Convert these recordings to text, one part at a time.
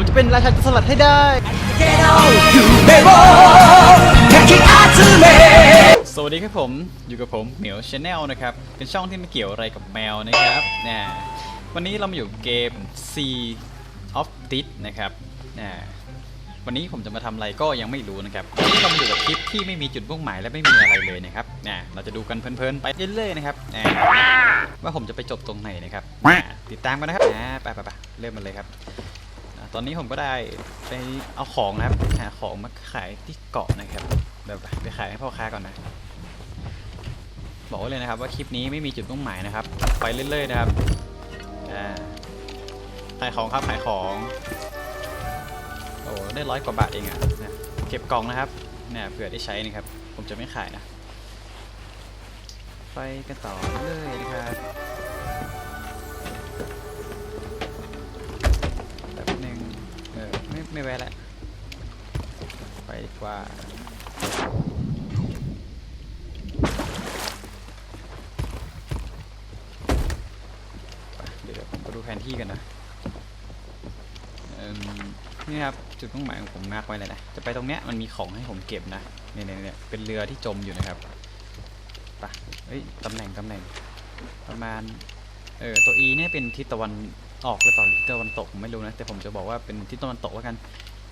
ผมจะเป็นราชาสลัดให้ได้ สวัสดีครับผมอยู่กับผมเหมียวชาแนลนะครับ เป็นช่องที่ไม่เกี่ยวอะไรกับแมวนะครับนะวันนี้เรามาอยู่เกม Sea of t i e v นะครับนะวันนี้ผมจะมาทำอะไรก็ยังไม่รู้นะครับวันนี้เรามาอยู่กับคลิปที่ไม่มีจุดมุ่งหมายและไม่มีอะไรเลยนะครับนะเราจะดูกันเพลินๆไปเรื่อยๆนะครับนะว่าผมจะไปจบตรงไหนนะครับนะติดตามกันนะครับนะไปไปไปเริ่มมันเลยครับ ตอนนี้ผมก็ได้ไปเอาของนะครับหาของมาขายที่เกาะนะครับเดี๋ยวไปขายให้พ่อค้าก่อนนะ บอกไว้เลยนะครับว่าคลิปนี้ไม่มีจุดมุ่งหมายนะครับ ไปเรื่อยๆนะครับอ่าขายของครับขายของโอ้ได้ร้อยกว่าบาทเองอะนะเก็บกล่องนะครับเนี่ยเผื่อได้ใช้นะครับ ผมจะไม่ขายนะ ไปกันต่อเลยนะครับ ไม่ไม่แวะแล้วไปดีกว่าเดี๋ยวผมก็ดูแผนที่กันนะนี่ครับจุดมุ่งหมายของผมมาร์กไว้เลยนะจะไปตรงเนี้ยมันมีของให้ผมเก็บนะเนี่ยเนี่ยเนี่ยเป็นเรือที่จมอยู่นะครับไปะเฮ้ยตำแหน่งตำแหน่งประมาณเออตัว E เนี่ยเป็นทิศตะวัน ออกหรือเปล่าหรือทิศตะวันตกผมไม่รู้นะ แต่ผมจะบอกว่าเป็นทิศตะวันตกแล้วกัน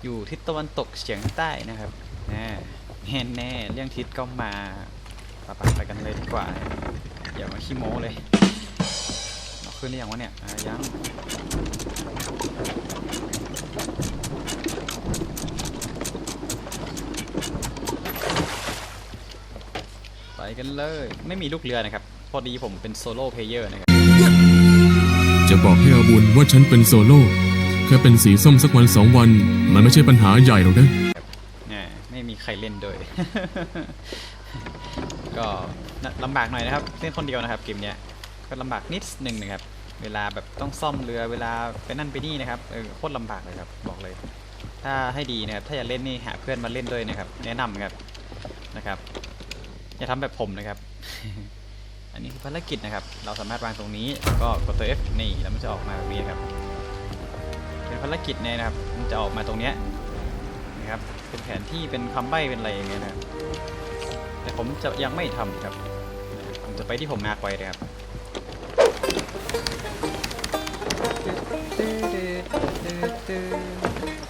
อยู่ทิศตะวันตกเฉียงใต้นะครับแน่แน่แน่เรื่องทิศก็มาไปไปไปกันเลยดีกว่าอย่ามาขี้โม้เลยเอาขึ้นได้ยังวะเนี่ยอ่ายังไปกันเลย ไม่มีลูกเรือนะครับ พอดีผมเป็นโซโล่เพลเยอร์นะครับ จะบอกให้อาบุญว่าฉันเป็นโซโล่แค่เป็นสีส้มสักวันสองวัน มันไม่ใช่ปัญหาใหญ่หรอกนะเนี่ยไม่มีใครเล่นด้วยก็ลำบากหน่อยนะครับเล่นคนเดียวนะครับเกมเนี้ยก็ลำบากนิดนึงนะครับ เวลาแบบต้องซ่อมเรือเวลาไปนั่นไปนี่นะครับเออโคตรลำบากเลยครับบอกเลย ถ้าให้ดีนะครับ ถ้าอยากเล่นนี่หาเพื่อนมาเล่นด้วยนะครับ แนะนำครับนะครับอย่าทำแบบผมนะครับ อันนี้คือภารกิจนะครับ เราสามารถวางตรงนี้แล้วก็กดตัว F นี่แล้วมันจะออกมาแบบนี้ครับ เป็นภารกิจเนี่ยนะครับ มันจะออกมาตรงเนี้ยนะครับ เป็นแผนที่เป็นคำใบ้เป็นอะไรอย่างเงี้ยนะครับ แต่ผมจะยังไม่ทำครับ ผมจะไปที่ผมมาร์กไว้เลยครับ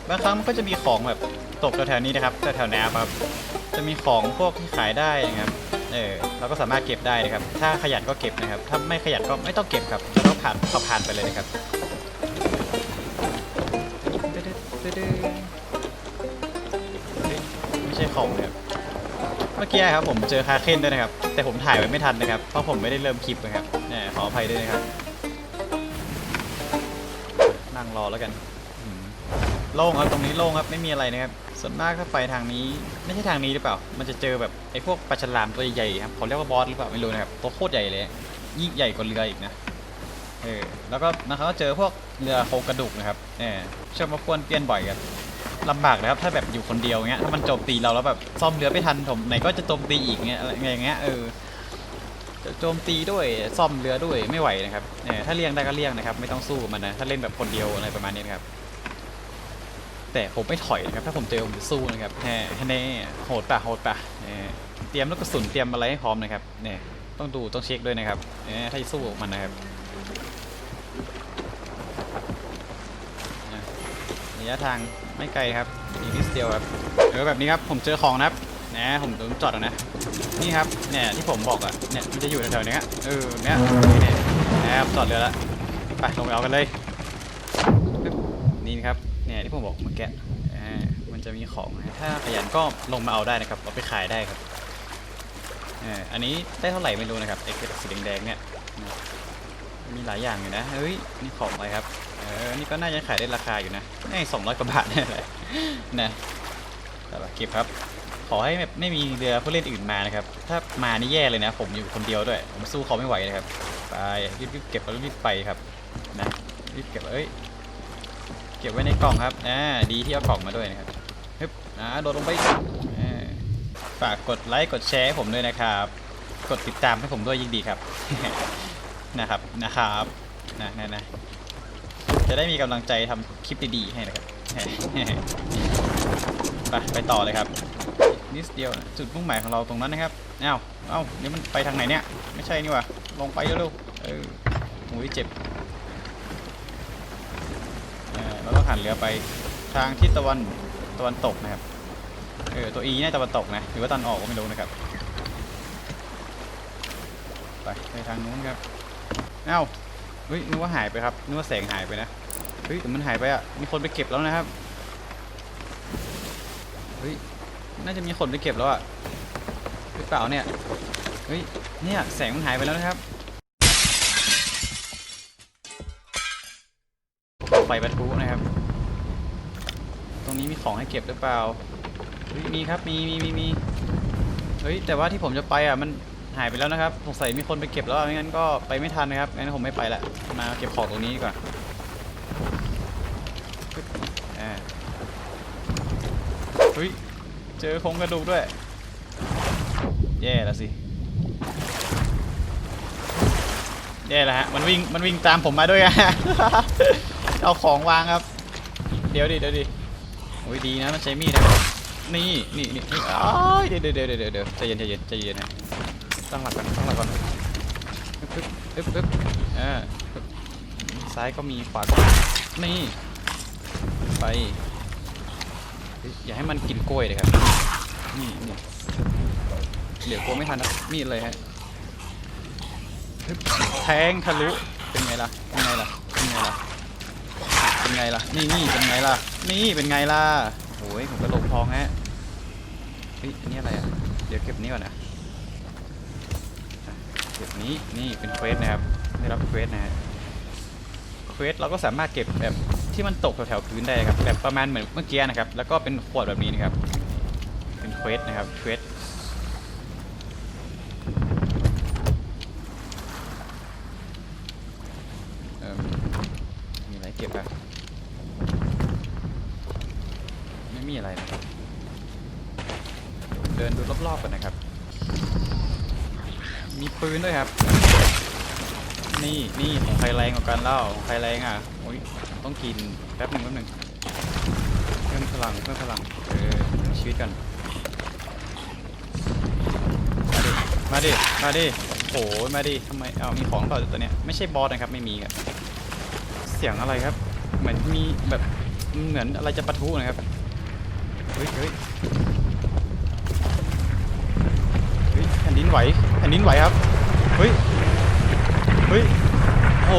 บางครั้งมันก็จะมีของแบบตกแถวๆนี้นะครับแถวๆน้ำครับ จะมีของพวกที่ขายได้นะครับ เออเราก็สามารถเก็บได้นะครับ ถ้าขยันก็เก็บนะครับ ถ้าไม่ขยันก็ไม่ต้องเก็บครับก็ผ่านเขาผ่านไปเลยนะครับไม่ใช่ของนะครับเมื่อกี้ครับผมเจอคาเคนด้วยนะครับ แต่ผมถ่ายไว้ไม่ทันนะครับ เพราะผมไม่ได้เริ่มคลิปนะครับเนี่ยขออภัยด้วยนะครับ นั่งรอแล้วกันโล่งครับตรงนี้โล่งครับไม่มีอะไรนะครับ ส่วนมากถ้าไปทางนี้ไม่ใช่ทางนี้หรือเปล่า มันจะเจอแบบไอ้พวกปลาฉลามตัวใหญ่ครับเขาเรียกว่าบอสหรือเปล่าไม่รู้นะครับตัวโคตรใหญ่เลยยิ่งใหญ่กว่าเรืออีกนะเออแล้วก็นะครับก็เจอพวกเรือโครงกระดูกนะครับเออชอบมาป้วนเปี้ยนบ่อยกันลำบากนะครับถ้าแบบอยู่คนเดียวเงี้ยถ้ามันโจมตีเราแล้วแบบซ่อมเรือไม่ทันผมไหนก็จะโจมตีอีกเงี้ยอะไรอย่างเงี้ยเออโจมตีด้วยซ่อมเรือด้วยไม่ไหวนะครับเออถ้าเลี่ยงได้ก็เลี่ยงนะครับ ไม่ต้องสู้กับมันนะถ้าเล่นแบบคนเดียวอะไรประมาณนี้นะครับ แต่ผมไม่ถอยนะครับ ถ้าผมเจอผมจะสู้นะครับแน่แน่โหดปะโหดปะเออเตรียมลูกกระสุนเตรียมอะไรให้พร้อมนะครับเนี่ยต้องดูต้องเช็คด้วยนะครับเออถ้าจะสู้กับมันนะครับระยะทางไม่ไกลครับอีกนิดเดียวครับเออแบบนี้ครับผมเจอของนะครับนะผมผมจอดแล้วนะนี่ครับเนี่ยที่ผมบอกอะเนี่ยมันจะอยู่แถวๆเนี้ยเออเนี่ยนี่เนี่ยนะครับจอดเรือล้วไปลงไปเอากันเลยนี่ครับ ที่ผมบอกเมื่อกี้มันจะมีของนะถ้าขยันก็ลงมาเอาได้นะครับเอาไปขายได้ครับอันนี้ได้เท่าไหร่ไม่รู้นะครับไอ้กระสีแดงๆเนี่ยมีหลายอย่างอยู่นะเฮ้ยนี่ของอะไรครับเออนี่ก็น่าจะขายได้ราคาอยู่นะนี่สองร้อยกว่าบาทนี่แหละนะแต่ว่าเก็บครับขอให้แบบไม่มีเรือผู้เล่นอื่นมานะครับ ถ้ามานี่แย่เลยนะ ผมอยู่คนเดียวด้วย ผมสู้เขาไม่ไหวนะครับ ไปรีบๆเก็บแล้วรีบไปครับ นะรีบเก็บเอ้ย ก็บไว้ในกล่องครับอ่าดีที่เอากล่องมาด้วยนะครับฮึบอ่าโดดลงไปฝากกดไลค์กดแชร์ให้ผมด้วยนะครับ กดติดตามให้ผมด้วยยิ่งดีครับนะครับนะครับนะนะนะจะได้มีกำลังใจทำคลิปดีๆให้นะครับไปไปต่อเลยครับนิดเดียวจุดมุ่งหมายของเราตรงนั้นนะครับเอ้าเอ้าเดี๋ยวมันไปทางไหนเนี่ย ไม่ใช่นี่ว่าลงไปเร็วๆเออโอ้ยเจ็บเออเราต้อง หันเรือไปทางทิศตะวันตะวันตกนะครับ เออตัว E น่าจะตะวันตกนะ หรือว่าตะวันออกก็ไม่รู้นะครับ ไปไปทางนู้นครับเอ้าเฮ้ยนึกว่าหายไปครับนึกว่าแสงหายไปนะ เฮ้ยแต่มันหายไปอะ มีคนไปเก็บแล้วนะครับ เฮ้ย น่าจะมีคนไปเก็บแล้วอะหรือเปล่าเนี่ย เฮ้ย เนี่ยแสงมันหายไปแล้วนะครับ ไฟบรรทุนะครับ ตรงนี้มีของให้เก็บหรือเปล่าเฮ้ยมีครับ มีมีมีมีเฮ้ย แต่ว่าที่ผมจะไปอะ มันหายไปแล้วนะครับ สงสัยมีคนไปเก็บแล้ว ไม่งั้นก็ไปไม่ทันนะครับ งั้นผมไม่ไปละ มาเก็บของตรงนี้ดีกว่อนปึ๊บอ่าเฮ้ย เจอโครงกระดูกด้วย แย่แล้วสิ แย่แล้วฮะ มันวิ่ง มันวิ่งตามผมมาด้วยอะ เอาของวางครับ เดี๋ยวดิเดี๋ยวดิโอ้ยดีนะมันใช้มีดนะนี่นี่นี่นี่อ้ายเดี๋ยวเดี๋ยวเดี๋ยวเดี๋ยวเดี๋ยวใจเย็นใจเย็นใจเย็นนะตั้งหลักก่อนตั้งหลักก่อนปึ๊บปึ๊บปึ๊บปึ๊บอ่าซ้ายก็มีขวาก็มีนี่ไปอย่าให้มันกินกล้วยเลยครับนี่นี่เดี๋ยวกลัวไม่ทันนะมีดเลยฮะแทงทะลุเป็นไงล่ะเป็นไงล่ะเป็นไงล่ะ เป็นไงล่ะ นี่นี่เป็นไงล่ะ นี่เป็นไงล่ะโอ้ยผมกระโหลกทองฮะเฮ้ยอันนี้อะไรอะ เดี๋ยวเก็บนี้ก่อนนะอะเก็บนี้ นี่เป็นเควสนะครับ ได้รับเควสนะฮะ เควสเราก็สามารถเก็บแบบที่มันตกแถวๆพื้นได้ครับ แบบประมาณเหมือนเมื่อกี้นะครับ แล้วก็เป็นขวดแบบนี้นะครับ เป็นเควสนะครับ เควสเอิ่มมีอะไรเก็บอะไม่มีอะไรนะครับ เดินดูรอบๆกันนะครับ มี ปืนด้วยครับ นี่นี่ของใครแรงกว่ากันเล่าของใครแรงอะโอ้ยต้องกินแป๊บหนึ่งแป๊บหนึ่งเพิ่มพลังเพิ่มพลังเออเพิ่มชีวิตกันมาดิมาดิโอ้ยมาดิทำไมเอามีของเปล่าตัวเนี้ยไม่ใช่บอสนะครับไม่มีครับเสียงอะไรครับ เหมือนมีแบบเหมือนอะไรจะปะทุนะครับเฮ้ยเฮ้ย ดินไหวแผ่นดินไหวครับ เฮ้ย เฮ้ยโห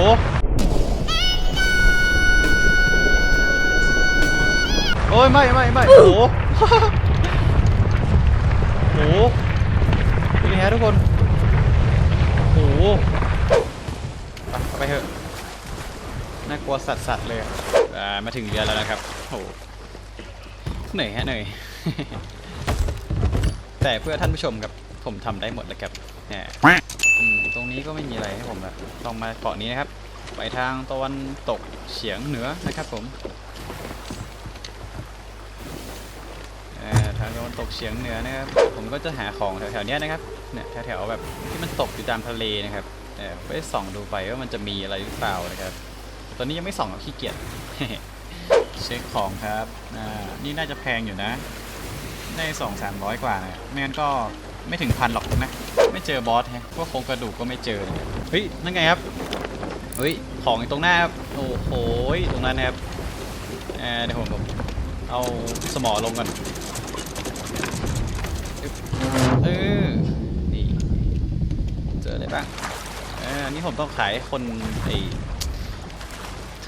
โอ้ยไม่ไม่ไม่โอ้โหโอ้โหเป็นไงฮะทุกคน โอ้โหไปเอาไปเถอะ น่ากลัวสัตว์สัตว์เลยอ่ามาถึงเรือแล้วนะครับโอ้โหเหนื่อยฮะเหนื่อยแต่เพื่อท่านผู้ชมครับ ผมทำได้หมดแล้วครับแหมอืมตรงนี้ก็ไม่มีอะไรให้ผมแบบต้องมาเกาะนี้นะครับ ไปทางตะวันตกเฉียงเหนือนะครับผมทางตะวันตกเฉียงเหนือนะครับ ผมก็จะหาของแถวๆนี้นะครับ เนี่ยแถวๆแบบที่มันตกอยู่ตามทะเลนะครับเออไปส่องดูไปว่ามันจะมีอะไรหรือเปล่านะครับ ตอนนี้ยังไม่ส่องหรอกขี้เกียจ เช็คของครับ นี่น่าจะแพงอยู่นะ ได้สองสามร้อยกว่านะไม่งั้นก็ ไม่ถึงพันหรอกนะ ไม่เจอบอสแฮะพวกโครงกระดูกก็ไม่เจอเลยเฮ้ย นั่นไงครับ เฮ้ย ของตรงหน้าครับโอ้โหตรงนั้นนะครับเอ่อเดี๋ยวผมผมเอาสมอลงก่อนเออนี่ เจออะไรบ้างเอออันนี้ผมต้องขายคนไอ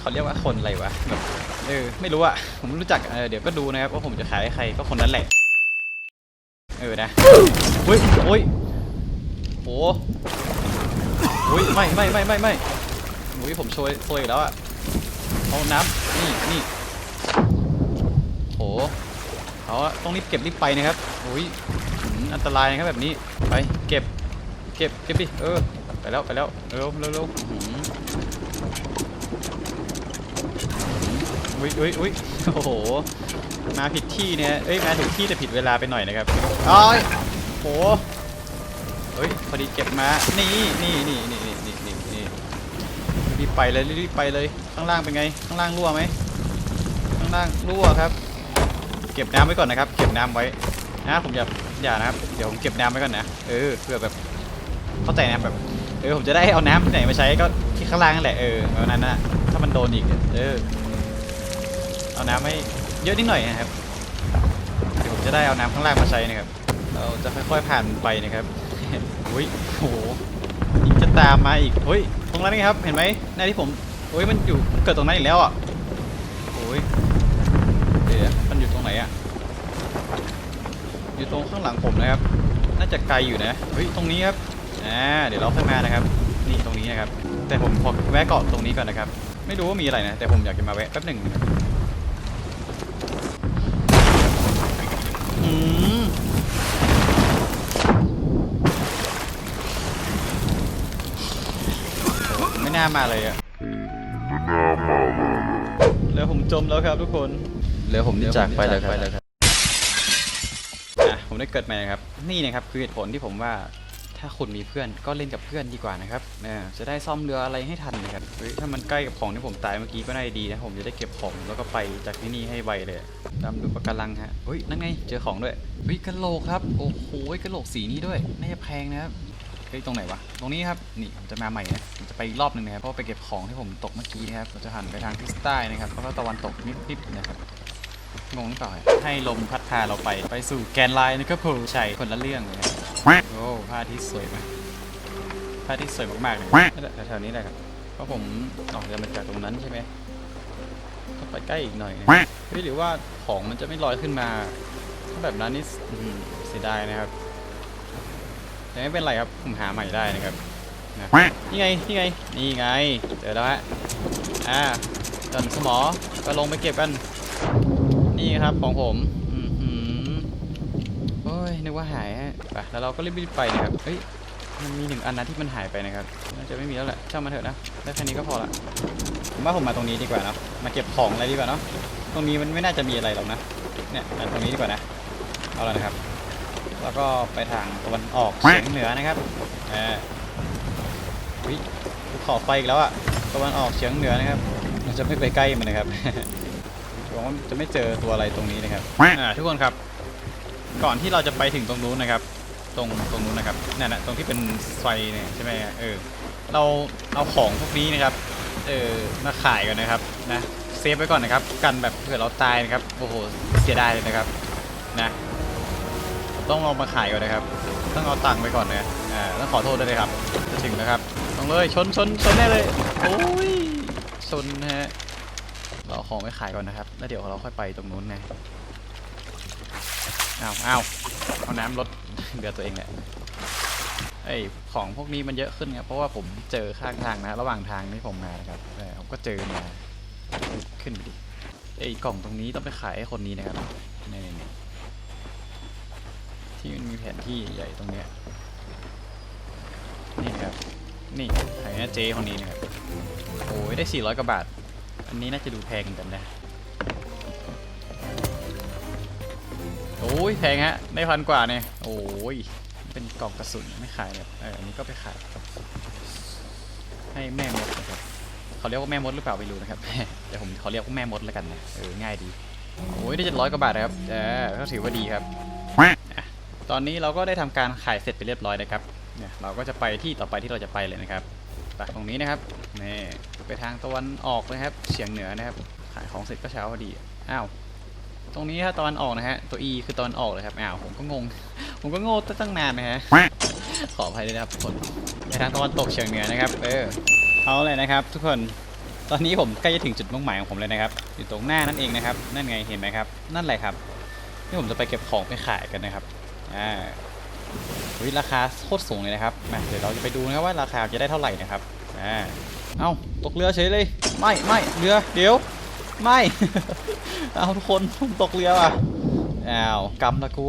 เขาเรียกว่าคนอะไรวะแบบเออไม่รู้อะผมไม่รู้จักเออเดี๋ยวก็ดูนะครับว่าผมจะขายให้ใครก็คนนั้นแหละ เออนะเฮ้ยโอ้ยโอ้ยไม่ไม่ไม่ไม่ไม่โอ้ยผมโชยโชยอีกแล้วอะเอาน้ำนี่นี่โหเอาต้องรีบเก็บรีบไปนะครับโอ้ยอันตรายนะครับแบบนี้ไปเก็บเก็บเก็บดิเออไปแล้วไปแล้วเร็วเร็วเร็วอุ้ยอุ้ยอุ้ยโอ้โห มาผิดที่เนี่ยเอ้ยมาถึงที่แต่ผิดเวลาไปหน่อยนะครับอ้อยโหเฮ้ยพอดีเก็บมานี่นี่นี่นี่นี่นี่นี่นี่รีบไปเลยรีบไปเลยข้างล่างเป็นไง ข้างล่างรั่วไหมข้างล่างรั่วครับ เก็บน้ำไว้ก่อนนะครับ เก็บน้ำไว้นะผมอย่าอย่านะครับเดี๋ยวผมเก็บน้ำไว้ก่อนนะเออเพื่อแบบเข้าใจนะแบบเออผมจะได้เอาน้ำที่ไหนมาใช้ก็ที่ข้างล่างนั่นแหละเออเอานั้นนะถ้ามันโดนอีกเออเอาน้ำให้ เยอะนิดหน่อยนะครับเดี๋ยวผมจะได้เอาน้ำข้างล่างมาใช้นะครับ เราจะค่อยๆผ่านไปนะครับอุ้ยโอ้โหยิงจะตามมาอีกเฮ้ยตรงนั้นครับเห็นไหมหน้าที่ผมโอ้ยมันอยู่เกิดตรงนั้นอีกแล้วอะโอ้ยเดี๋ยวมันอยู่ตรงไหนอะอยู่ตรงข้างหลังผมนะครับ น่าจะไกลอยู่นะเฮ้ยตรงนี้ครับอ่าเดี๋ยวเราค่อยมานะครับ นี่ตรงนี้นะครับ แต่ผมขอแวะเกาะตรงนี้ก่อนนะครับ ไม่รู้ว่ามีอะไรนะ แต่ผมอยากจะมาแวะแป๊บหนึ่ง น่ามาเลยอะเรือผมจมแล้วครับทุกคนเรือผมนี่จากไปแล้วครับอะผมได้เกิดใหม่นะครับ นี่นะครับคือเหตุผลที่ผมว่าถ้าคุณมีเพื่อนก็เล่นกับเพื่อนดีกว่านะครับเออจะได้ซ่อมเรืออะไรให้ทันนะครับเฮ้ยถ้ามันใกล้กับของที่ผมตายเมื่อกี้ก็น่าจะดีนะผมจะได้เก็บของแล้วก็ไปจากที่นี่ให้ไวเลยดำดูปะการังฮะเฮ้ยนั่นไงเจอของด้วยเฮ้ยกระโหลกครับ โอ้โหกระโหลกสีนี้ด้วยน่าจะแพงนะครับ เฮ้ยตรงไหนวะ ตรงนี้ครับ นี่ผมจะมาใหม่นะผมจะไปอีกรอบหนึ่งนะครับ เพราะไปเก็บของที่ผมตกเมื่อกี้นะครับเราจะหันไปทางทิศใต้นะครับแล้วก็ตะวันตกนิดๆนะครับ งงหรือเปล่าให้ลมพัดพาเราไป ไปสู่แกนไลน์นะครับผมใช่คนละเรื่องเลยครับโอ้พระอาทิตย์สวยมากพระอาทิตย์สวยมากๆเลยนั่แหละแถวๆนี้แหละครับ เพราะผมออกเรือมาจากตรงนั้นใช่ไหมก็ไปใกล้อีกหน่อยนะเฮ้ยหรือว่าของมันจะไม่ลอยขึ้นมา ถ้าแบบนั้นนี่เสียดายนะครับ แต่ไม่เป็นไรครับผมหาใหม่ได้นะครับนะนี่ไงนี่ไงนี่ไงเจอแล้วฮะอ่าจอนสมอก็ลงไปเก็บกัน นี่ครับของผมอือหือโอ้ยนึกว่าหายฮะไปแล้วเราก็รีบๆไปนะครับเฮ้ยมันมีหนึ่งอันนะที่มันหายไปนะครับน่าจะไม่มีแล้วแหละช่างมันเถอะนะได้แค่นี้ก็พอละผมว่าผมมาตรงนี้ดีกว่าเนอะมาเก็บของอะไรดีกว่าเนาะตรงนี้มันไม่น่าจะมีอะไรหรอกนะเนี่ยอันตรงนี้ดีกว่านะเอาละนะครับ แล้วก็ไปทางตะวันออกเฉียงเหนือนะครับเออวิภูเขาไฟอีกแล้วอะตะวันออกเฉียงเหนือนะครับ เราจะไม่ไปใกล้มันนะครับหวังว่าจะไม่เจอตัวอะไรตรงนี้นะครับอ่าทุกคนครับ ก่อนที่เราจะไปถึงตรงนู้นนะครับ ตรงตรงนู้นนะครับนั่นแหละตรงที่เป็นไฟเนี่ยใช่ไหมเออ เราเอาของพวกนี้นะครับ เออมาขายก่อนนะครับนะเซฟไว้ก่อนนะครับ กันแบบเผื่อเราตายนะครับ โอ้โห เสียดายเลยนะครับ นะ ต้องเอามาขายก่อนนะครับ ต้องเอาตังค์ไปก่อนนะอ่าต้องขอโทษด้วยนะครับ จะถึงแล้วครับต้องเลยชนชนชนแน่เลยโอ้ยชนนะฮะเราเอาของไปขายก่อนนะครับ แล้วเดี๋ยวเราค่อยไปตรงนู้นนะอ้าวอ้าวเอาน้ำลดเดือตัวเองแหละไอของพวกนี้มันเยอะขึ้นครับเพราะว่าผมเจอข้างทางนะ ระหว่างทางที่ผมมานะครับเออผมก็เจอมาขึ้นไปดิไอกล่องตรงนี้ต้องไปขายให้คนนี้นะครับนี่นี่ ที่มันมีแผนที่ใหญ่ตรงเนี้ยนี่ครับ นี่ขายให้เจคนนี้นะครับ โอ้ยได้ 400 กว่าบาท อันนี้น่าจะดูแพงกันนะโอ้ยแพงฮะ ได้พันกว่าเนี่ย โอ้ย เป็นกล่องกระสุนไม่ขายเนี่ยเอออันนี้ก็ไปขาย ให้แม่มดนะครับเขาเรียกว่าแม่มดหรือเปล่าไม่รู้นะครับเดี๋ยวผมเขาเรียกว่าแม่มดแล้วกันนะ เออง่ายดี โอ้ยได้เจ็ดร้อยกว่าบาทนะครับเออก็ถือว่าดีครับ ตอนนี้เราก็ได้ทำการขายเสร็จไปเรียบร้อยนะครับเนี่ยเราก็จะไปที่ต่อไปที่เราจะไปเลยนะครับไปตรงนี้นะครับนี่ไปทางตะวันออกนะครับเฉียงเหนือนะครับ ขายของเสร็จก็เช้าพอดีอ้าวตรงนี้ครับตะวันออกนะฮะตัว E คือตะวันออกเลยครับอ้าวผมก็งง ผมก็โง่ตั้งนานนะฮะขออภัยด้วยนะครับทุกคนไปทางตะวันตกเฉียงเหนือนะครับ เออเอาเลยนะครับ ทุกคนตอนนี้ผมใกล้จะถึงจุดมุ่งหมายของผมเลยนะครับ อยู่ตรงหน้านั่นเองนะครับ นั่นไงเห็นไหมครับ นั่นแหละครับที่ผมจะไปเก็บของไปขายกันนะครับ อ่าวิราคาโคตรสูงเลยนะครับมาเดี๋ยวเราจะไปดูนะครับว่าราคาจะได้เท่าไหร่นะครับอ่าเอ้าตกเรือเฉยเลย ไม่ไม่เรือเดี๋ยว ไม่ เอาทุกคนผมตกเรือว่ะอ้าวกำละกู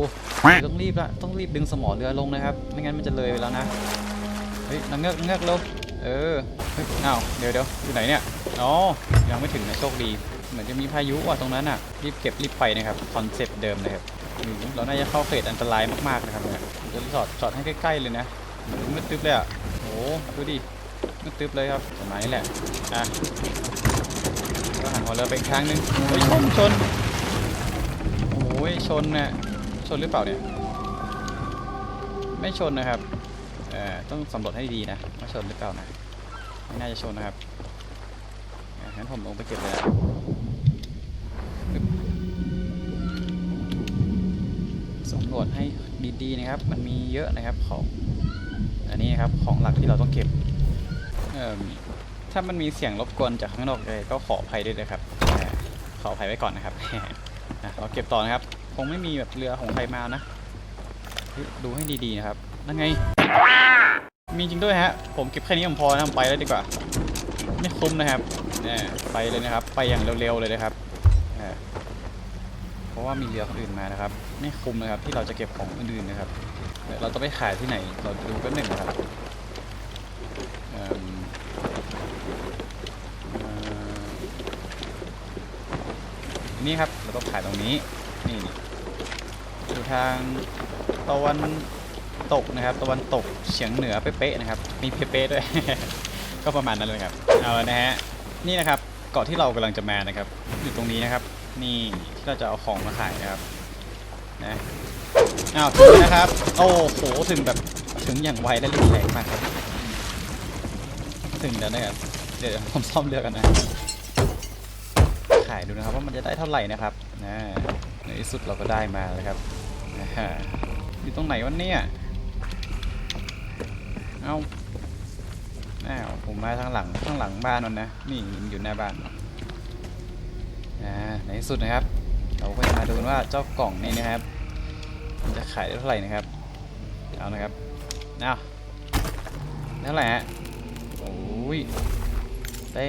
ต้องรีบละต้องรีบดึงสมอเรือลงนะครับ ไม่งั้นมันจะเลยไปแล้วนะเฮ้ยนางเงือกนางเงือกเร็วเออเฮ้ยอ้าวเดี๋ยวเดี๋ยวอยู่ไหนเนี่ยอ๋อยังไม่ถึงนะโชคดี เหมือนจะมีพายุว่ะตรงนั้นอะรีบเก็บรีบไปนะครับคอนเซ็ปต์เดิมเลยครับอืมเราน่าจะเข้าเขตอันตรายมากๆนะครับเนี่ยจะจอดจอดให้ใกล้ๆเลยนะมืดตึ๊บเลยอะโอ้ดูดิมืดตึ๊บเลยครับสมัยแหละอะก็หันหัวเรือไปอีกครั้งนึงเฮ้ยชนชนโอ้ยชนน่ะชนหรือเปล่าเนี่ยไม่ชนนะครับเอ่อต้องสำรวจให้ดีนะว่าชนหรือเปล่านะไม่น่าจะชนนะครับอะงั้นผมลงไปเก็บเลยนะ จให้ดีๆนะครับ มันมีเยอะนะครับของอันนี้นะครับของหลักที่เราต้องเก็บถ้ามันมีเสียงรบกวนจากข้างนอกเลยก็ขออภัยด้วยนะครับขออภัยไว้ก่อนนะครับเราเก็บต่อนะครับ คงไม่มีแบบเรือของใครมานะดูให้ดีๆนะครับนั่นไง มีจริงด้วยฮะ ผมเก็บแค่นี้ผมพอนะผมไปแล้วดีกว่า ไม่คุ้มนะครับเนี่ยไปเลยนะครับ ไปอย่างเร็วๆเลยนะครับ ว่ามีเรือคนอื่นมานะครับ ไม่คุ้มนะครับที่เราจะเก็บของอื่นๆนะครับเดี๋ยวเราจะไปขายที่ไหนเราดูแป๊บหนึ่งนะครับนี่ครับเราต้องขายตรงนี้นี่อยู่ทางตะวันตกนะครับ ตะวันตกเฉียงเหนือเป๊ะๆนะครับ มีเป๊ะๆด้วย ก็ประมาณนั้นเลยครับเอาละนะฮะนี่นะครับเกาะที่เรากำลังจะมานะครับ อยู่ตรงนี้นะครับ นี่ที่เราจะเอาของมาขายนะครับนะอ้าวถึงนะครับ โอ้โหถึงแบบถึงอย่างไวและรุนแรงมากครับถึงแล้วนะครับเดี๋ยวผมซ่อมเรือกันนะขายดูนะครับว่ามันจะได้เท่าไหร่นะครับนะในที่สุดเราก็ได้มาแล้วครับอยู่ตรงไหนวะเนี่ยเอาอ้าวผมมาทางหลังข้างหลังบ้านมันนะนี่มันอยู่หน้าบ้าน ในที่สุดนะครับ เราก็จะมาดูว่าเจ้ากล่องนี้นะครับมันจะขายได้เท่าไหร่นะครับ เอานะครับเอาเท่าไหร่ฮะโอ้ยได้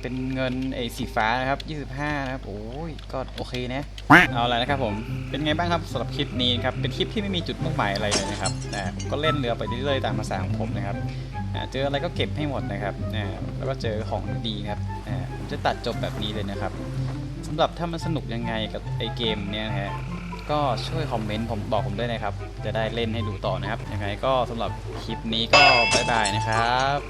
เป็นเงินไอ้สีฟ้านะครับ 25 นะครับ โอ้ย ก็โอเคนะ เอาละนะครับผม เป็นไงบ้างครับสำหรับคลิปนี้ครับ เป็นคลิปที่ไม่มีจุดมุ่งหมายอะไรเลยนะครับอ่าผมก็เล่นเรือไปเรื่อยๆตามภาษาของผมนะครับเจออะไรก็เก็บให้หมดนะครับแล้วก็เจอของดีครับผมจะตัดจบแบบนี้เลยนะครับ สำหรับถ้ามันสนุกยังไงกับไอเกมเนี่ยนะฮะก็ช่วยคอมเมนต์ผมบอกผมด้วยนะครับ จะได้เล่นให้ดูต่อนะครับ ยังไงก็สำหรับคลิปนี้ก็บ๊ายบายนะครับ